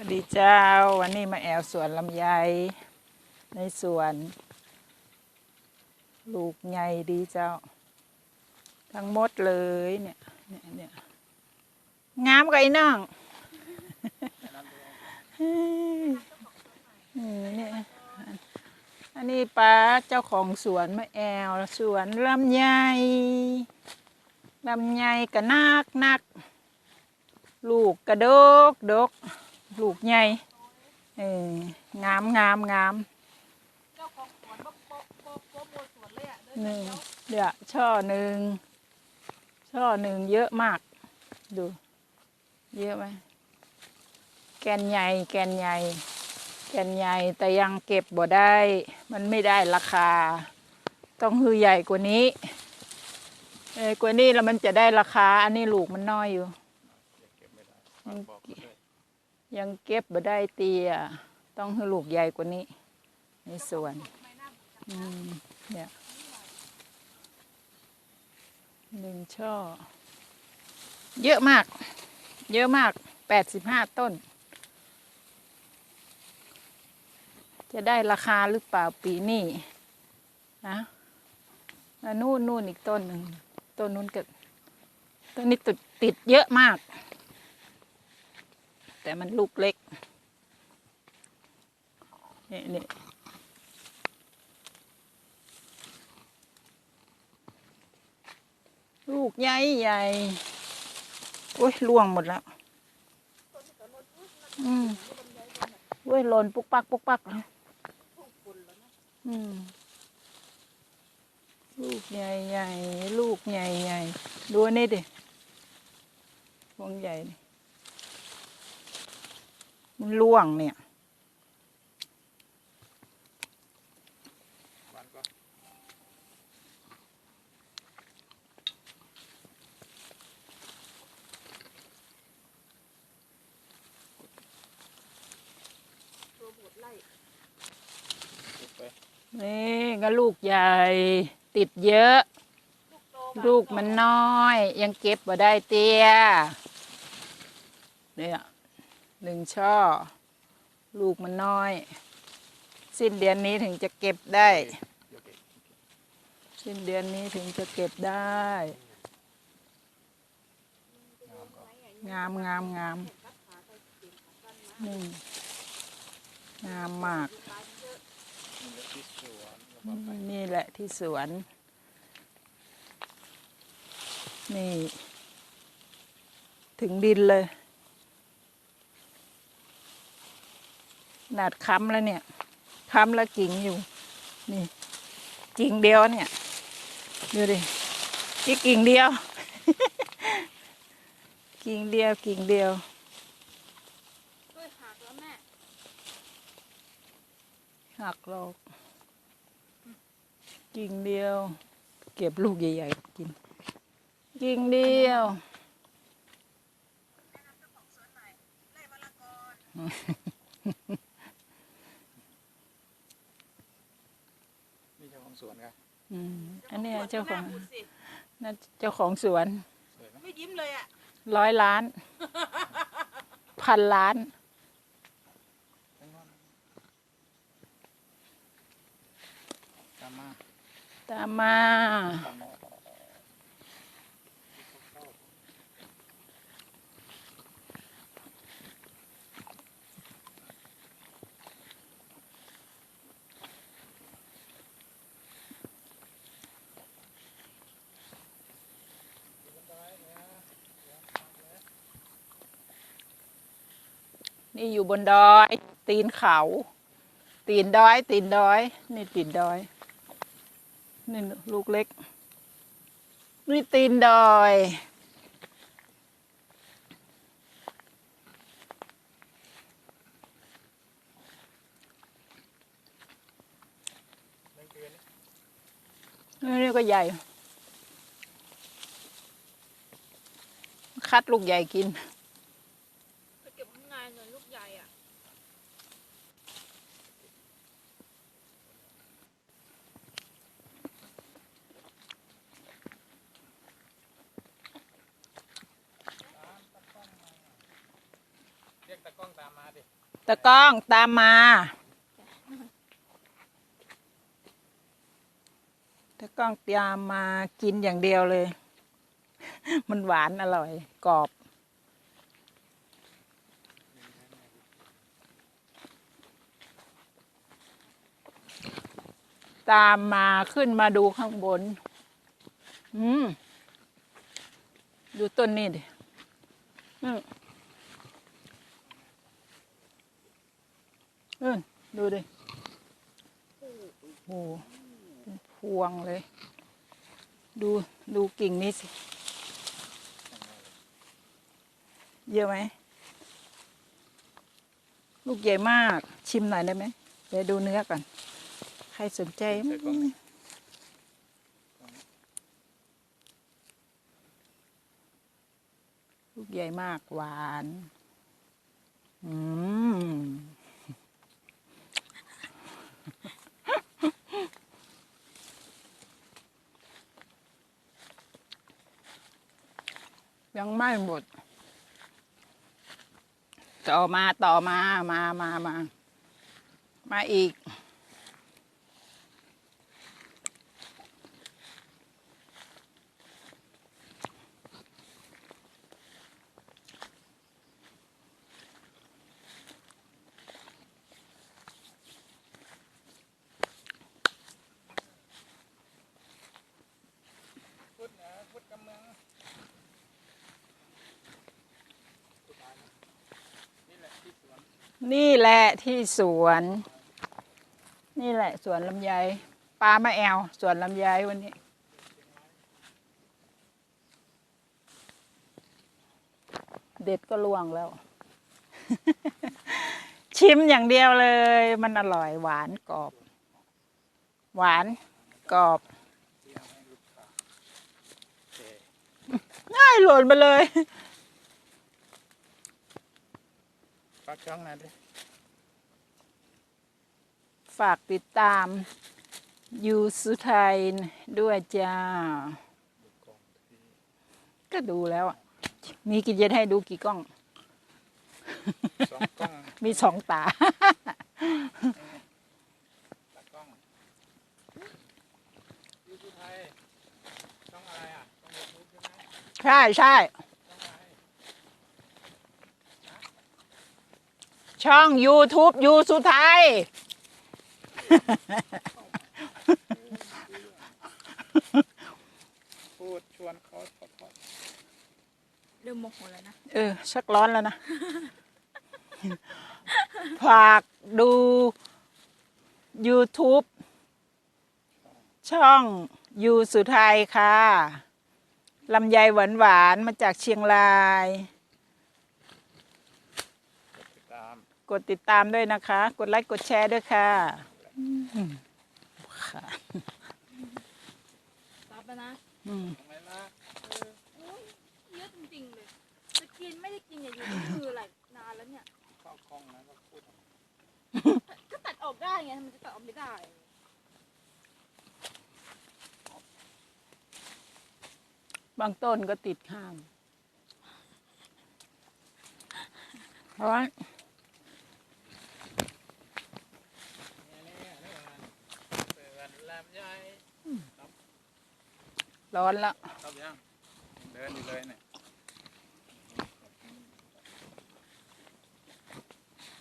สวัสดีเจ้า วันนี้มาแอวสวนลำไย ในสวน ลูกใหญ่ดีเจ้า ทั้งหมดเลยเนี่ยเนี่ยเนี่ยงามกับไอ้น้องเนี่ยอันนี้ป้าเจ้าของสวนมาแอวสวนลำไยลำไยกะนักนัก ลูกกระดกดก ลูกใหญ่เอองามงามงามหนึ่งเดี๋ยวช่อหนึ่งช่อหนึ่งเยอะมาก ดู เยอะไหมแกนใหญ่แกนใหญ่แกนใหญ่แต่ยังเก็บบ่ได้ มันไม่ได้ราคา ต้องคือใหญ่กว่านี้เออกว่านี้แล้วมันจะได้ราคา อันนี้ลูกมันน้อยอยู่ ยังเก็บบ่ได้เตียต้องให้ลูกใหญ่กว่านี้ ในสวนอืมเนี่ยหนึ่งช่อ เยอะมาก เยอะมากแปดสิบห้าต้น จะได้ราคาหรือเปล่าปีนี้นะนู่นนู่นอีกต้นหนึ่งต้นนู้นก็ต้นนี้ติดติดเยอะมาก แต่มันลูกเล็ก นี่นี่ลูกใหญ่ใหญ่โอ้ยล่วงหมดแล้ว อืมโอ้ยหล่นปุกปักปุกปักเลยอืมลูกใหญ่ใหญ่ลูกใหญ่ใหญ่ดูนนี่ดิวงใหญ่นี่ มันล่วงเนี่ย นี่ก็ลูกใหญ่ ติดเยอะ ลูกมันน้อย ยังเก็บบ่ได้เตี้ยเนี่ย หนึ่งช่อ ลูกมันน้อย สิ้นเดือนนี้ถึงจะเก็บได้ สิ้นเดือนนี้ถึงจะเก็บได้ งามงามงามนี่งามมาก นี่แหละที่สวน นี่ ถึงดินเลย หนาดค้ำแล้วเนี่ยค้ำแล้วกิ่งอยู่ นี่ กิ่งเดียวเนี่ย ดูดินี่กิ่งเดียว กิ่งเดียวกิ่งเดียวช่วยหักแล้วแม่หักหรอกกิ่งเดียว เก็บลูกใหญ่ๆกิน กิ่งเดียว นี่เจ้าของ สวนครับอืมอันเนี้ยเจ้าของแม่พูดสินั่นเจ้าของสวน สวยไหมไม่ยิ้มเลยอะ ร้อยล้าน พันล้าน ตามมาตามมา นี่อยู่บนดอย ตีนเขา ตีนดอย ตีนดอย นี่ตีนดอย นี่ลูกเล็ก นี่ตีนดอย นี่ก็ใหญ่ คัดลูกใหญ่กิน เก็บข้างในหน่อยลูกใหญ่อะ เรียกตะกล้องตามมาดิ ตะกล้องตามมา ตะกล้องตามมากินอย่างเดียวเลย มันหวานอร่อย กรอบ ตามมาขึ้นมาดูข้างบน อืม ดูต้นนี่ดิอืมเออดูดิ โอ้โหพวงเลย ดูดูกิ่งนี้สิ เยอะไหม ลูกใหญ่มาก ชิมหน่อยได้ไหมเดี๋ยวดูเนื้อก่อน รสนใจใส่กล่องลูกใหญ่มากหวาน อืมยังไม่หมด ต่อมาต่อมา มามามา มาอีก พุทธนะพุทธกำลังสุดท้ายนะนี่แหละที่สว นี่แหละที่สวน นี่แหละสวนลำไยปลามาแอวสวนลำไยวันนี้ เด็ดก็ล่วงแล้ว ชิมอย่างเดียวเลย มันอร่อยหวานกรอบ หวานกรอบง่ายหล่นไปเลย ฝากช่องหน่อยดิฝากติดตามยูสุไทยด้วยจ้าดูกล่องที่ก็ดูแล้วอะมีกี่จะให้ดูกี่กล้อง สองกล้องมีสองตา ตากล้องยูทูบไทยช่องอะไรอะช่องยูทูบใช่ไหม ใช่ใช่ ช่องอะไรช่อง YouTube ยูสุไทย พูดชวนเขาเขาเขาเริ่มโมโหแล้วนะ เออ ชักร้อนแล้วนะ ฝากดู YouTube ช่องยูสุไทยค่ะลำไยหวานหวานๆมาจากเชียงราย ติดตาม กดติดตามด้วยนะคะ กดไลค์กดแชร์ด้วยค่ะอืมค่ะรับแล้วนะอืมทำไมล่ะโอ้ยเยอะจริงๆเลยจะกินไม่ได้กินอย่าอยู่นี่คืออะไรนานแล้วเนี่ยเข้าคล้องนะก็พูดก็ตัดออกได้ไงทำไมจะตัดออกไม่ได้บางต้นก็ติดข้างเพราะว่า เนี่ยเนี่ยนี่มันเปิด ลำไยร้อนแล้วครับยังเดินอยู่เลยเนี่ย